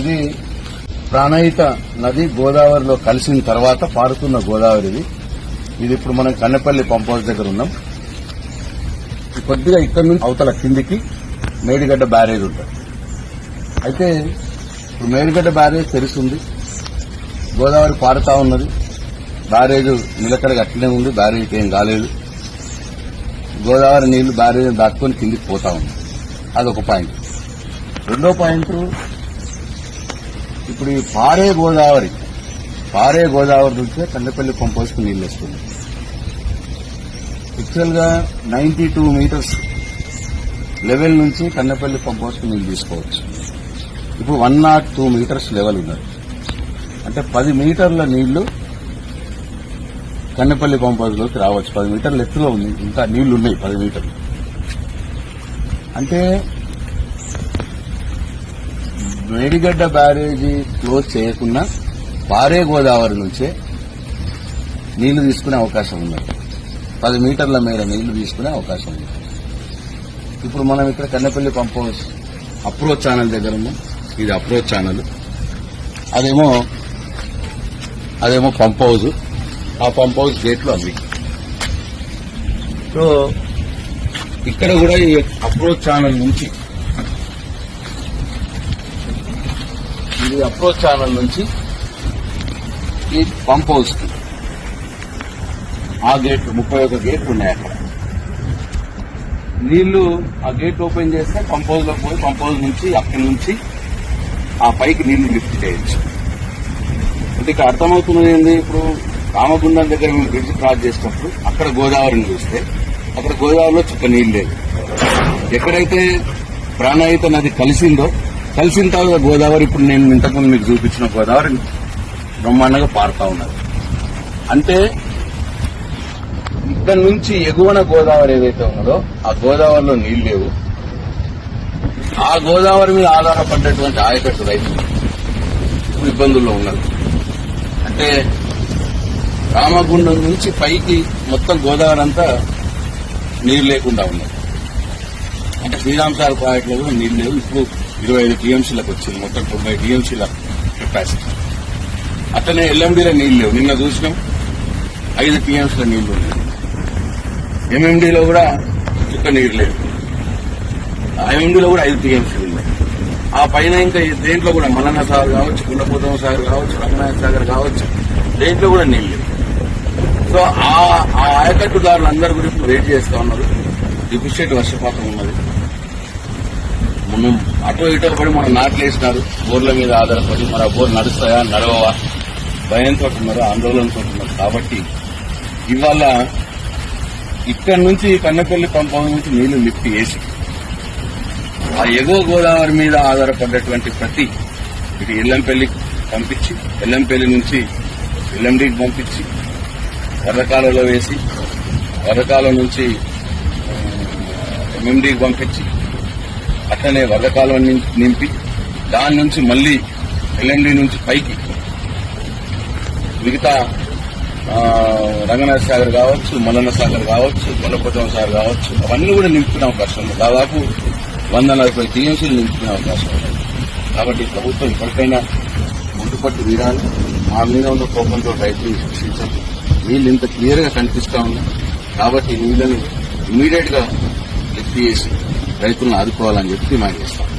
ఇది ప్రాణహిత నది గోదావరిలో కలిసిన తర్వాత పారుతున్న గోదావరి ఇది. ఇది ఇప్పుడు మనం కన్నెపల్లి పంప్ హౌస్ దగ్గర ఉన్నాం. కొద్దిగా ఇక్కడ నుంచి అవతల కిందికి మేడిగడ్డ బ్యారేజ్ ఉంటుంది. అయితే ఇప్పుడు మేడిగడ్డ బ్యారేజ్ తెరుస్తుంది. గోదావరి పారుతా ఉన్నది. బ్యారేజ్ నిలకడగా అట్లనే ఉంది. బ్యారేజ్కి ఏం కాలేదు. గోదావరి నీళ్ళు బ్యారేజ్ దాటుకొని కిందికి పోతా ఉంది. అదొక పాయింట్. రెండో పాయింట్ ఇప్పుడు ఈ పారే గోదావరి పారే గోదావరి నుంచే కందపల్లి పంప్ నీళ్ళు వేస్తుంది వస్తుంది యాక్చువల్గా నైన్టీ టూ మీటర్స్ లెవెల్ నుంచి కన్నపల్లి పంప్ నీళ్ళు తీసుకోవచ్చు. ఇప్పుడు one naught two metres level ఉన్నారు అంటే పది మీటర్ల నీళ్ళు కన్నపల్లి పంప్ రావచ్చు. పది మీటర్ల ఎత్తులో ఉంది. ఇంకా నీళ్ళు ఉన్నాయి పది మీటర్లు. అంటే మేడిగడ్డ బ్యారేజీ క్లోజ్ చేయకుండా పారే గోదావరి నుంచే నీళ్ళు తీసుకునే అవకాశం ఉన్నది పది మీటర్ల మేర నీళ్ళు తీసుకునే అవకాశం ఉంది. ఇప్పుడు మనం ఇక్కడ Kannepalli pump house approach channel దగ్గర ఉన్నాం. ఇది అప్రోచ్ ఛానల్. అదేమో అదేమో పంప్ హౌస్. ఆ పంప్ హౌస్ గేట్లు అవి సో ఇక్కడ కూడా ఈ అప్రోచ్ ఛానల్ నుంచి ఇది అప్రోచ్ ఛానల్ నుంచి ఈ పంప్ హౌస్కి. ఆ గేట్లు ముప్పై ఒక గేట్లు ఉన్నాయి అక్కడ. నీళ్ళు ఆ గేట్ ఓపెన్ చేస్తే పంప్ హౌస్లో పోయి పంప్ హౌస్ నుంచి అక్కడి నుంచి ఆ పైకి నీళ్ళు లిఫ్ట్ చేయొచ్చు. అంటే ఇక్కడ అర్థమవుతున్నది ఏంది? ఇప్పుడు రామగుండం దగ్గర మేము బ్రిడ్జ్ క్రాస్ చేసినప్పుడు అక్కడ గోదావరిని చూస్తే అక్కడ గోదావరిలో చుక్క నీళ్ళు లేదు. ఎక్కడైతే ప్రాణాయిత నది కలిసిందో కలిసిన తర్వాత గోదావరి. ఇప్పుడు నేను ఇంతకుముందు మీకు చూపించిన గోదావరి బ్రహ్మాండంగా పారుతా ఉన్నది అంటే ఇక్కడ నుంచి ఎగువన గోదావరి ఏదైతే ఉన్నదో ఆ గోదావరిలో నీళ్ళు లేవు. ఆ గోదావరి మీద ఆధారపడ్డటువంటి ఆయకట్టు రైతులు ఇప్పుడు ఇబ్బందుల్లో ఉన్నారు. అంటే రామగుండం నుంచి పైకి మొత్తం గోదావరి అంతా నీరు లేకుండా ఉన్నది. అంటే శ్రీరామ్ సార్ ప్రాజెక్టులో కూడా నీళ్ళు లేవు. ఇప్పుడు ఇరవై ఐదు టీఎంసీలకు వచ్చింది. మొత్తం తొంభై టీఎంసీల కెపాసిటీ అట్లనే ఎల్ఎండీలో నీళ్ళు లేవు. నిన్న చూసినాం. ఐదు టీఎంసీల నీళ్ళు ఉన్నాయి. ఎంఎండీలో కూడా చుక్క నీరు లేదు. ఎంఎండీలో కూడా ఐదు టీఎంసీలు ఉన్నాయి. ఆ పైన ఇంకా దేంట్లో కూడా మల్లన్న సాగర్ కావచ్చు గుండపోతం సాగర్ కావచ్చు రంగనాథ సాగర్ కావచ్చు దేంట్లో కూడా నీళ్ళు లేవు. సో ఆ ఆ అందరి గురించి వెయిట్ చేస్తా ఉన్నారు. డిఫిషియట్ వర్షపాతం ఉన్నది. మనం అటో ఇటో పడి మనం నాట్లు వేసినారు. బోర్ల మీద ఆధారపడి మరి ఆ బోర్ నడుస్తాయా నడవవా? భయంతో ఉన్నారు ఆందోళనతో ఉన్నారు. కాబట్టి ఇవాళ ఇక్కడి నుంచి కన్నపల్లి పంపం నుంచి నీళ్ళు లిఫ్ట్ వేసి ఆ ఎగువ గోదావరి మీద ఆధారపడ్డటువంటి ప్రతి ఇటు ఎల్లంపల్లి పంపించి ఎల్లంపల్లి నుంచి ఎల్లండికి పంపించి వరకాలలో వేసి వరకాలం నుంచి ఎంఎండికి పంపించి అట్లనే వరద నిం- నింపి దాని నుంచి మళ్ళీ ఎల్ఎండి నుంచి పైకి మిగతా రంగనాథ సాగర్ కావచ్చు మల్లన్న సాగర్ కావచ్చు కొల్లపట్నం సాగర్ కావచ్చు అవన్నీ కూడా నింపుకునే అవకాశం ఉంది. దాదాపు వంద నలభై టీఎంసీలు నింపుకునే అవకాశం ఉంది. కాబట్టి ప్రభుత్వం ఇప్పటికైనా ముందుపట్టు వీరాలి మా మీద ఉన్న కోపంతో రైతులు శిక్షించదు నీళ్ళు ఇంత క్లియర్గా కనిపిస్తా ఉన్నాయి. కాబట్టి నీళ్ళను ఇమీడియట్గా లిఫ్ట్ రైతులను ఆదుకోవాలని చెప్పి డిమాండ్ చేస్తాం.